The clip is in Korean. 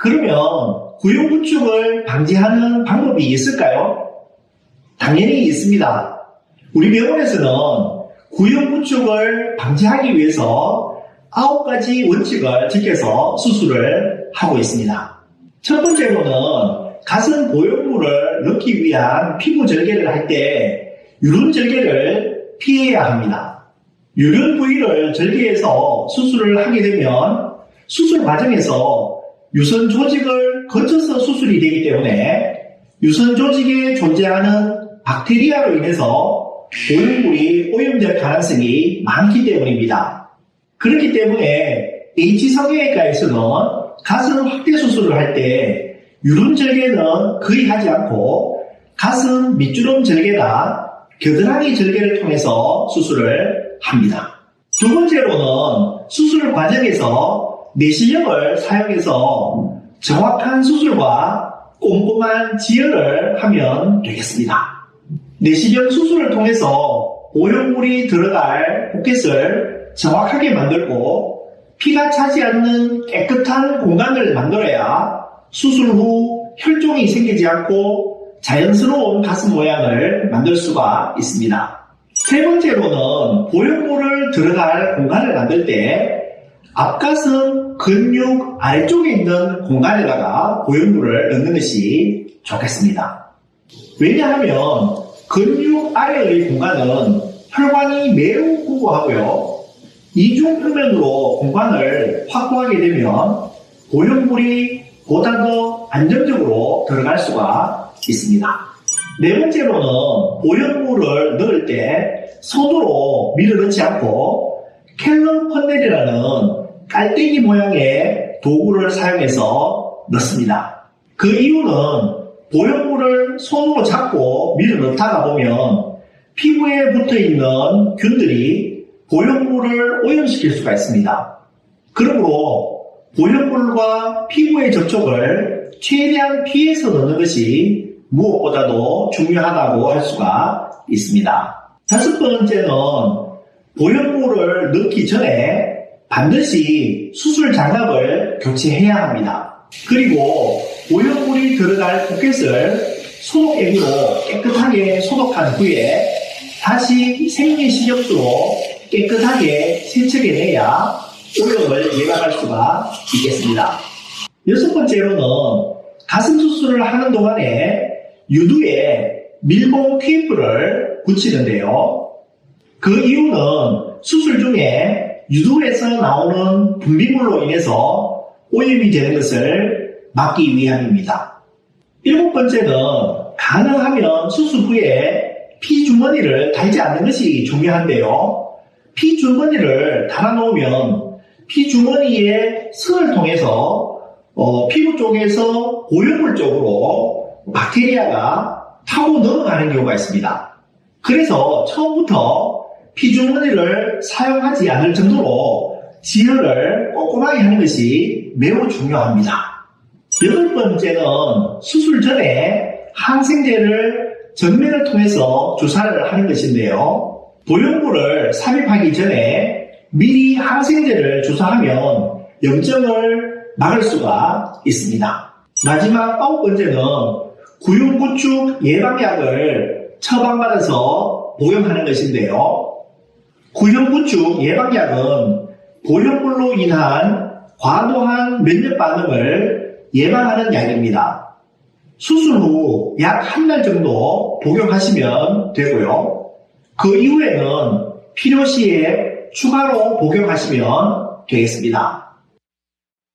그러면 구용구축을 방지하는 방법이 있을까요? 당연히 있습니다. 우리 병원에서는 구용구축을 방지하기 위해서 아홉 가지 원칙을 지켜서 수술을 하고 있습니다. 첫 번째로는 가슴 보형물을 넣기 위한 피부 절개를 할 때 유륜 절개를 피해야 합니다. 유륜 부위를 절개해서 수술을 하게 되면 수술 과정에서 유선 조직을 거쳐서 수술이 되기 때문에 유선 조직에 존재하는 박테리아로 인해서 보형물이 오염될 가능성이 많기 때문입니다. 그렇기 때문에 H성형외과에서는 가슴 확대 수술을 할 때 유륜 절개는 거의 하지 않고 가슴 밑주름 절개나 겨드랑이 절개를 통해서 수술을 합니다. 두 번째로는 수술 과정에서 내시경을 사용해서 정확한 수술과 꼼꼼한 지혈을 하면 되겠습니다. 내시경 수술을 통해서 오염물이 들어갈 포켓을 정확하게 만들고 피가 차지 않는 깨끗한 공간을 만들어야 수술 후 혈종이 생기지 않고 자연스러운 가슴 모양을 만들 수가 있습니다. 세 번째로는 보형물을 들어갈 공간을 만들 때 앞가슴 근육 아래쪽에 있는 공간에다가 보형물을 넣는 것이 좋겠습니다. 왜냐하면 근육 아래의 공간은 혈관이 매우 구부하고요. 이중 표면으로 공간을 확보하게 되면 보형물이 보다 더 안정적으로 들어갈 수가 있습니다. 네 번째로는 보형물을 넣을 때 손으로 밀어 넣지 않고 캘럼 퍼넬이라는 깔때기 모양의 도구를 사용해서 넣습니다. 그 이유는 보형물을 손으로 잡고 밀어 넣다가 보면 피부에 붙어 있는 균들이 보형물을 오염시킬 수가 있습니다. 그러므로 보형물과 피부의 접촉을 최대한 피해서 넣는 것이 무엇보다도 중요하다고 할 수가 있습니다. 다섯 번째는 보형물을 넣기 전에 반드시 수술 장갑을 교체해야 합니다. 그리고 보형물이 들어갈 포켓을 소독액으로 깨끗하게 소독한 후에 다시 생리식염수로 깨끗하게 세척해내야 오염을 예방할 수가 있겠습니다. 여섯 번째로는 가슴 수술을 하는 동안에 유두에 밀봉 테이프를 붙이는데요. 그 이유는 수술 중에 유두에서 나오는 분비물로 인해서 오염이 되는 것을 막기 위함입니다. 일곱 번째는 가능하면 수술 후에 피주머니를 달지 않는 것이 중요한데요. 피주머니를 달아놓으면 피주머니의 선을 통해서 어, 피부 쪽에서 오염물 쪽으로 박테리아가 타고 넘어가는 경우가 있습니다. 그래서 처음부터 피주머니를 사용하지 않을 정도로 지혈을 꼼꼼하게 하는 것이 매우 중요합니다. 여덟 번째는 수술 전에 항생제를 전면을 통해서 주사를 하는 것인데요. 보형물을 삽입하기 전에 미리 항생제를 주사하면 염증을 막을 수가 있습니다. 마지막 아홉 번째는 구용구축 예방약을 처방받아서 복용하는 것인데요. 구용구축 예방약은 보형물로 인한 과도한 면역 반응을 예방하는 약입니다. 수술 후 약 한 달 정도 복용하시면 되고요. 그 이후에는 필요시에 추가로 복용하시면 되겠습니다.